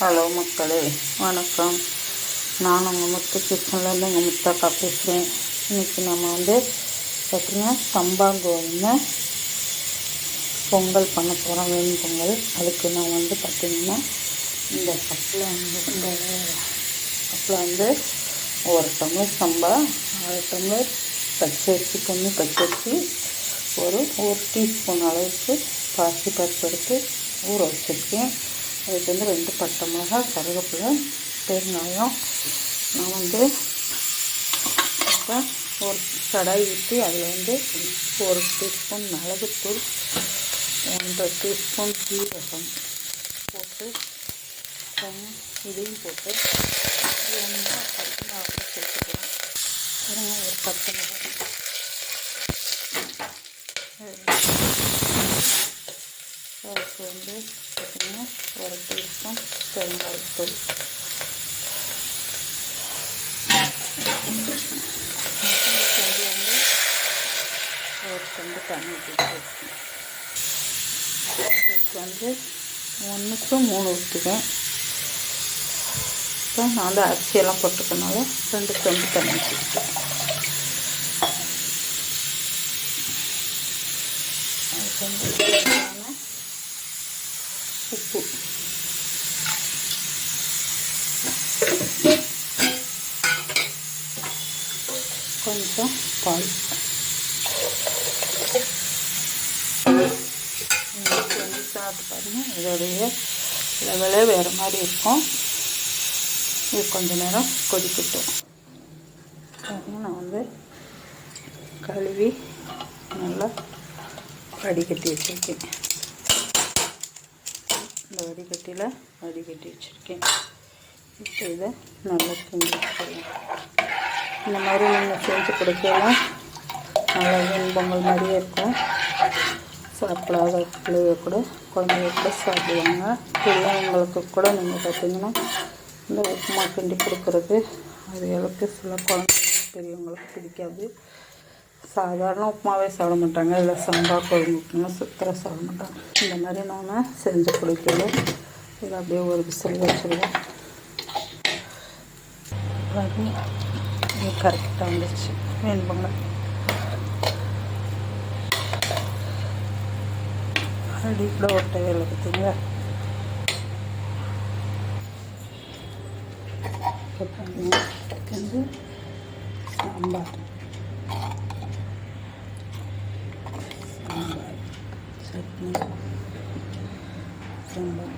Hello மக்களே வணக்கம். நான் உங்கள் முத்து கிருஷ்ணன்லேருந்து உங்கள் முத்தாக்கா பேசுகிறேன் இன்றைக்கி நம்ம வந்து பார்த்தீங்கன்னா சம்பா கோதுமை பொங்கல் பண்ண போகிறோம் வேணும் பொங்கல். அதுக்கு நான் வந்து பார்த்திங்கன்னா இந்த கப்பில் வந்து இந்த கப்பில் வந்து ஒரு டம்ளர் சம்பா அரை டம்ளர் பச்சரிசி கம்மி பச்சரிசி ஒரு ஒரு டீஸ்பூன் அளவுக்கு பாசி பருப்பு எடுத்து ஊற வச்சுருக்கேன். அதுக்கு வந்து ரெண்டு பட்டை மிளகாய் கருவேப்பிலை பெருங்காயம். நான் வந்து இப்போ ஒரு கடாய் ஊற்றி அதில் வந்து ஒரு டீஸ்பூன் மிளகுத்தூள் ஒன்றரை டீஸ்பூன் ஜீரகம் போட்டு இதையும் போட்டு வேணும்னா மிளகாய் சேர்த்துக்கலாம் ஒரு பத்து மிளகாய் இதுக்கு வந்து பார்த்திங்கன்னா ஒரு டீஸ்பூன் பெருங்காயத்தூள் இது வந்து ஒரு கொண்டு தண்ணி இதுக்கு வந்து ஒன்றுக்கு மூணு ஊற்றுவேன் இப்போ நான் வந்து அரிசியெல்லாம் போட்டுக்கனால ரெண்டு கொண்டு தண்ணி ஊற்றிக்கிட்டேன் அதுக்கு வந்து உப்பு. கொஞ்சம் பால். வந்து சாப்பிட்டு பாருங்கள் இதோடைய லெவலே வேறு மாதிரி இருக்கும். இது கொஞ்ச நேரம் கொதிக்கட்டும். நான் வந்து கழுவி நல்லா வடிகட்டி வச்சுருக்கேன். இந்த வடிகட்டியில் வடிகட்டி வச்சுருக்கேன். இப்போ இதை நல்லா கிண்டி இந்த மாதிரி நீங்கள் செஞ்சு கொடுக்கலாம் நல்லா இன்பங்கள் மாதிரியே இருக்கும். சாப்பிடாத பிள்ளைய கூட குழந்தைய கூட சாப்பிடுவாங்க. பிள்ளைங்களுக்கு கூட நீங்கள் பார்த்தீங்கன்னா இந்த உப்புமா கிண்டி கொடுக்குறது. அது அளவுக்கு சில குழந்தைங்களுக்கு பெரியவங்களுக்கு பிடிக்காது. சாதாரண உப்புமாவே சாப்பிட மாட்டாங்க. இல்லை சம்பா குழம்பு உப்புமா சுத்தராக சாப்பிட மாட்டாங்க. இந்த மாதிரி நான் செஞ்சு கொடுக்கல இதை அப்படியே ஒரு விசில் வச்சுருவேன் அது இது கரெக்டாக வந்துச்சு வேணுங்க அடிப்பில் கூட ஒட்டவே பார்த்தீங்களா? வந்து சாம்பார்.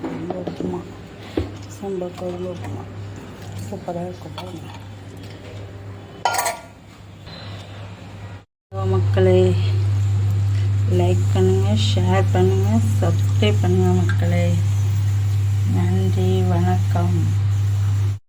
சாம்பார் உப்புமா சம்பா குழம்பு உப்புமா சூப்பராக இருக்கும் பாருங்க. மக்களே லைக் பண்ணுங்கள் ஷேர் பண்ணுங்கள் சப்ஸ்கிரைப் பண்ணுங்கள் மக்களே. நன்றி வணக்கம்.